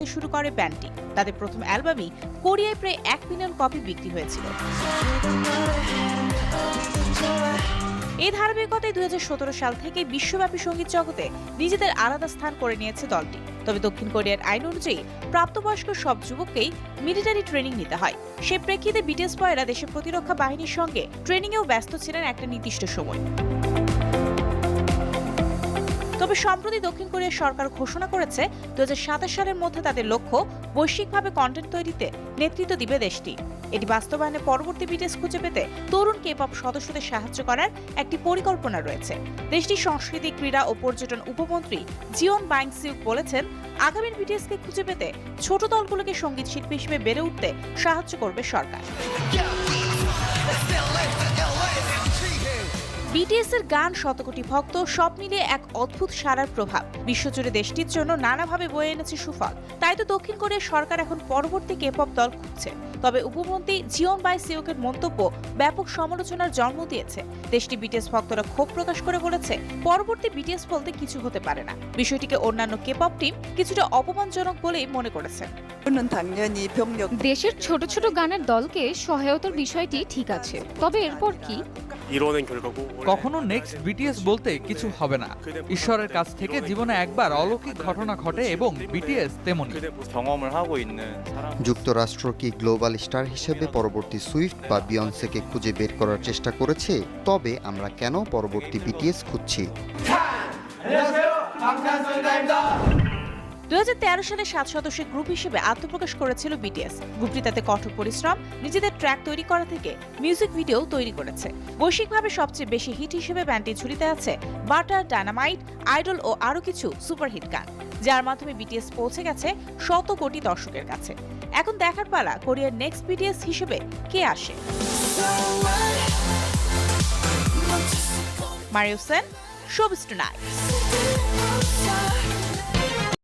শুরু করে ব্যান্ডটি তাদের প্রথম অ্যালবামই কোরিয়ায় প্রায় এক মিলিয়ন কপি বিক্রি হয়েছিল। এই ধারাবাহিকতায় দুই সাল থেকে বিশ্বব্যাপী সংগীত জগতে নিজেদের আলাদা স্থান করে নিয়েছে দলটি। তবে দক্ষিণ কোরিয়ার আইন অনুযায়ী প্রাপ্তবয়স্ক সব যুবককেই মিলিটারি ট্রেনিং নিতে হয়। সে প্রেক্ষিতে বিটিএস বয়রা দেশের প্রতিরক্ষা বাহিনীর সঙ্গে ট্রেনিংয়েও ব্যস্ত ছিলেন একটা নির্দিষ্ট সময়। তবে সম্প্রতি দক্ষিণ কোরিয়ার সরকার ঘোষণা করেছে দু সালের মধ্যে তাদের লক্ষ্য বৈশ্বিকভাবে কন্টেন্ট তৈরিতে নেতৃত্ব দিবে দেশটি। এটি বাস্তবায়নে পরবর্তী বিটিএস খুঁজে পেতে তরুণ কে পপ সদস্যদের সাহায্য করার একটি পরিকল্পনা রয়েছে। দেশটির সংস্কৃতি, ক্রীড়া ও পর্যটন উপমন্ত্রী জিওন বাইংসিউক বলেছেন আগামী বিটিএসকে খুঁজে পেতে ছোট দলগুলোকে সংগীত শিল্পী হিসেবে বেড়ে উঠতে সাহায্য করবে সরকার। বিটিএস এর গান শতকোটি ভক্ত সব মিলিয়ে এক অদ্ভুত সারার প্রভাব। বিশ্বজুড়ে দেশটির জন্য নানাভাবে বয়ে এনেছে সুফল। তাই তো দক্ষিণ কোরিয়ার সরকার এখন পরবর্তী কেপপ দল খুঁজছে। তবে উপমন্ত্রী জিওন বাই সিওকের মন্তব্য ব্যাপক সমালোচনার জন্ম দিয়েছে। দেশটি বিটিএস ভক্তরা ক্ষোভ প্রকাশ করে বলেছে, পরবর্তী বিটিএস বলতে কিছু হতে পারে না। বিষয়টিকে অন্যান্য কেপপ টিম কিছুটা অপমানজনক বলেই মনে করেছেন। দেশের ছোট ছোট গানের দলকে সহায়তার বিষয়টি ঠিক আছে। তবে এরপর কি? কখনো নেক্সট বিটিএস বলতে কিছু হবে না। ঈশ্বরের কাছ থেকে জীবনে একবার অলৌকিক ঘটনা ঘটে এবং বিটিএস তেমনি। যুক্তরাষ্ট্র কি গ্লোবাল স্টার হিসেবে পরবর্তী সুইফট বা বিয়ন্সেকে খুঁজে বের করার চেষ্টা করেছে? তবে আমরা কেন পরবর্তী বিটিএস খুঁজছি? দুই হাজার তেরো সালে সাত সদস্যের গ্রুপ হিসেবে আত্মপ্রকাশ করেছিল বিটিএস গ্রুপটি তাতে কঠোর পরিশ্রম, নিজেদের ট্র্যাক তৈরি করা থেকে মিউজিক ভিডিও তৈরি করেছে। বৈশ্বিকভাবে সবচেয়ে বেশি হিট হিসেবে ব্যান্ডটি ঝুলিতে আছে বাটার ডায়নামাইট আইডল ও আরও কিছু সুপারহিট গান, যার মাধ্যমে বিটিএস পৌঁছে গেছে শত কোটি দর্শকের কাছে। এখন দেখার পালা কোরিয়ার নেক্সট বিটিএস হিসেবে কে আসে? Mario Sen showbiz tonight.